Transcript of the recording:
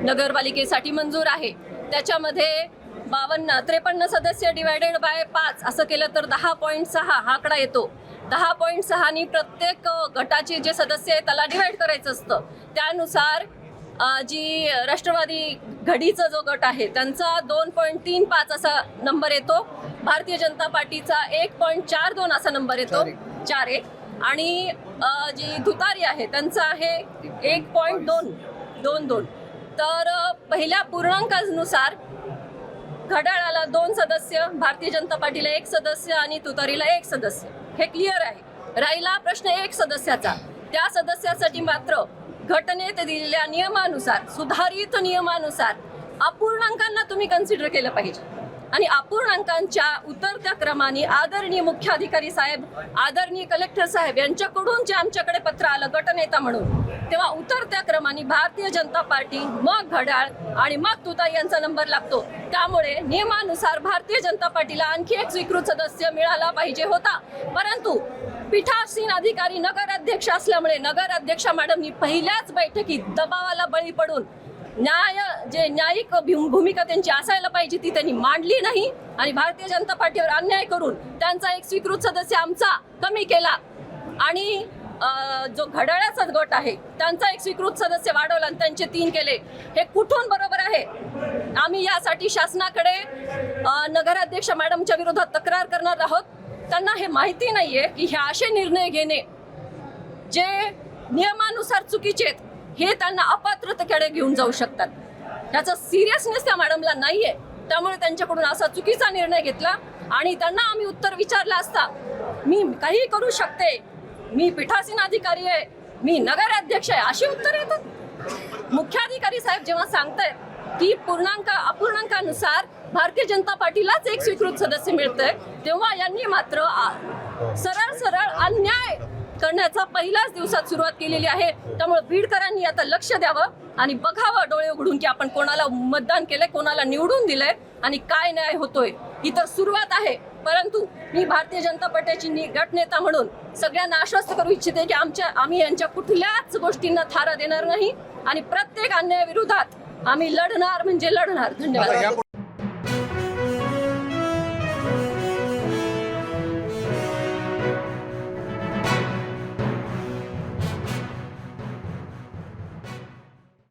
नगरपालिकेसाठी मंजूर आहे. त्याच्यामध्ये बावन्न त्रेपन्न सदस्य डिवायडेड बाय पाच असं केलं तर दहा पॉईंट सहा हा आकडा येतो. दहा पॉईंट सहानी प्रत्येक गटाचे जे सदस्य आहे त्याला डिवाइड करायचं असतं. त्यानुसार जी राष्ट्रवादी घडीचा जो गट आहे त्यांचा दोन पॉईंट तीन पाच असा नंबर येतो. भारतीय जनता पार्टीचा एक पॉईंट चार दोन असा नंबर येतो. चार एक. आणि जी धुतारी आहे त्यांचा आहे एक पॉईंट दोन. दोन दोन. तर पहिल्या पूर्णांकानुसार घड्याळाला दोन सदस्य भारतीय जनता पार्टीला एक सदस्य आणि तुतारीला एक सदस्य. हे क्लिअर आहे. राहिला प्रश्न एक सदस्याचा. त्या सदस्यासाठी मात्र घटनेत दिलेल्या नियमानुसार सुधारित नियमानुसार अपूर्णांकांना तुम्ही कन्सिडर केलं पाहिजे. आणि अपूर्णांकांच्या उतरत्या क्रमाने आदरणीय मुख्याधिकारी साहेब आदरणीय कलेक्टर साहेब यांच्याकडून जे आमच्याकडे पत्र आलं गटनेता म्हणून तेव्हा उतरत्या क्रमाने भारतीय जनता पार्टी मग घड्याळ आणि मग तुताई यांचा नंबर लागतो. त्यामुळे नियमानुसार भारतीय जनता पार्टीला आणखी एक स्वीकृत सदस्य मिळाला पाहिजे होता. परंतु पीठासीन अधिकारी नगराध्यक्ष असल्यामुळे नगराध्यक्षा मॅडमनी पहिल्याच बैठकीत दबावाला बळी पडून न्याय जे न्यायिक भूमिका त्यांची असायला पाहिजे ती त्यांनी मांडली नाही आणि भारतीय जनता पार्टीवर अन्याय करून त्यांचा एक स्वीकृत सदस्य आमचा कमी केला. आणि जो घड्याळाचाच गट आहे त्यांचा एक स्वीकृत सदस्य वाढवला आणि त्यांचे तीन केले. हे कुठून बरोबर आहे? आम्ही यासाठी शासनाकडे नगराध्यक्ष मॅडमच्या विरोधात तक्रार करणार आहोत. त्यांना हे माहिती नाही आहे की हे असे निर्णय घेणे जे नियमानुसार चुकीचे आहेत हे त्यांना अपात्रतेकडे घेऊन जाऊ शकतात. त्याचा सिरियसनेस त्या मॅडमला नाही आहे त्यामुळे त्यांच्याकडून असा चुकीचा निर्णय घेतला आणि त्यांना आम्ही उत्तर विचारलं असता मी काही करू शकते. मी पीठासीन अधिकारी आहे. मी नगराध्यक्ष आहे. अशी उत्तर येतात. मुख्याधिकारी साहेब जेव्हा सांगतायत की पूर्णांक अपूर्णांकानुसार भारतीय जनता पार्टीलाच एक स्वीकृत सदस्य मिळतंय तेव्हा यांनी मात्र सरळ सरळ अन्याय करण्याचा पहिल्याच दिवसात सुरुवात केलेली आहे. त्यामुळे बीडकरांनी आता लक्ष द्यावं आणि बघावं डोळे उघडून की आपण कोणाला मतदान केलंय कोणाला निवडून दिलंय आणि काय न्याय होतोय. ही तर सुरुवात आहे. परंतु मी भारतीय जनता पार्टीची नि- गटनेता म्हणून सगळ्यांना आश्वस्त करू इच्छिते की आमच्या आम्ही यांच्या कुठल्याच गोष्टींना थारा देणार नाही आणि प्रत्येक अन्यायाविरोधात आम्ही लढणार म्हणजे लढणार. धन्यवाद.